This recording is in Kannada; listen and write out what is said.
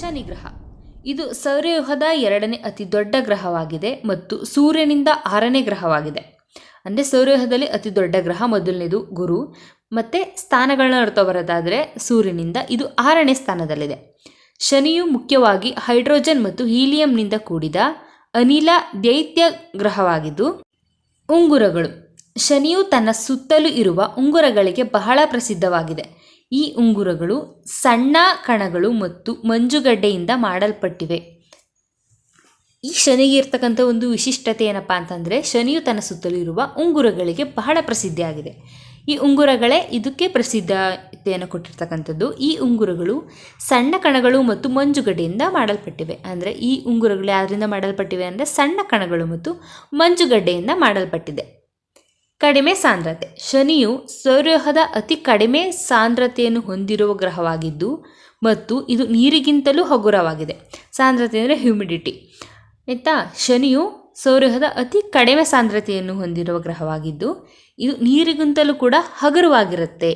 ಶನಿ ಗ್ರಹ ಇದು ಸೌರವ್ಯೂಹದ ಎರಡನೇ ಅತಿ ದೊಡ್ಡ ಗ್ರಹವಾಗಿದೆ ಮತ್ತು ಸೂರ್ಯನಿಂದ ಆರನೇ ಗ್ರಹವಾಗಿದೆ. ಅಂದರೆ ಸೌರವ್ಯೂಹದಲ್ಲಿ ಅತಿ ದೊಡ್ಡ ಗ್ರಹ ಮೊದಲನೇದು ಗುರು. ಮತ್ತು ಸ್ಥಾನಗಳನ್ನ ನೋಡ್ತಾ ಬರೋದಾದರೆ ಸೂರ್ಯನಿಂದ ಇದು ಆರನೇ ಸ್ಥಾನದಲ್ಲಿದೆ. ಶನಿಯು ಮುಖ್ಯವಾಗಿ ಹೈಡ್ರೋಜನ್ ಮತ್ತು ಹೀಲಿಯಂನಿಂದ ಕೂಡಿದ ಅನಿಲ ದೈತ್ಯ ಗ್ರಹವಾಗಿದ್ದು ಉಂಗುರಗಳು. ಶನಿಯು ತನ್ನ ಸುತ್ತಲೂ ಇರುವ ಉಂಗುರಗಳಿಗೆ ಬಹಳ ಪ್ರಸಿದ್ಧವಾಗಿದೆ. ಈ ಉಂಗುರಗಳು ಸಣ್ಣ ಕಣಗಳು ಮತ್ತು ಮಂಜುಗಡ್ಡೆಯಿಂದ ಮಾಡಲ್ಪಟ್ಟಿವೆ. ಈ ಶನಿಗೆ ಇರ್ತಕ್ಕಂಥ ಒಂದು ವಿಶಿಷ್ಟತೆ ಏನಪ್ಪ ಅಂತಂದರೆ, ಶನಿಯು ತನ್ನ ಸುತ್ತಲೂ ಇರುವ ಉಂಗುರಗಳಿಗೆ ಬಹಳ ಪ್ರಸಿದ್ಧಿಯಾಗಿದೆ. ಈ ಉಂಗುರಗಳೇ ಇದಕ್ಕೆ ಪ್ರಸಿದ್ಧತೆಯನ್ನು ಕೊಟ್ಟಿರ್ತಕ್ಕಂಥದ್ದು. ಈ ಉಂಗುರಗಳು ಸಣ್ಣ ಕಣಗಳು ಮತ್ತು ಮಂಜುಗಡ್ಡೆಯಿಂದ ಮಾಡಲ್ಪಟ್ಟಿವೆ. ಅಂದರೆ ಈ ಉಂಗುರಗಳು ಯಾರಿಂದ ಮಾಡಲ್ಪಟ್ಟಿವೆ ಅಂದರೆ ಸಣ್ಣ ಕಣಗಳು ಮತ್ತು ಮಂಜುಗಡ್ಡೆಯಿಂದ ಮಾಡಲ್ಪಟ್ಟಿದೆ. ಕಡಿಮೆ ಸಾಂದ್ರತೆ. ಶನಿಯು ಸೌರವ್ಯೂಹದ ಅತಿ ಕಡಿಮೆ ಸಾಂದ್ರತೆಯನ್ನು ಹೊಂದಿರುವ ಗ್ರಹವಾಗಿದ್ದು ಮತ್ತು ಇದು ನೀರಿಗಿಂತಲೂ ಹಗುರವಾಗಿದೆ. ಸಾಂದ್ರತೆ ಅಂದರೆ ಹ್ಯುಮಿಡಿಟಿ ಆಯಿತಾ? ಶನಿಯು ಸೌರವ್ಯೂಹದ ಅತಿ ಕಡಿಮೆ ಸಾಂದ್ರತೆಯನ್ನು ಹೊಂದಿರುವ ಗ್ರಹವಾಗಿದ್ದು ಇದು ನೀರಿಗಿಂತಲೂ ಕೂಡ ಹಗುರವಾಗಿರುತ್ತೆ.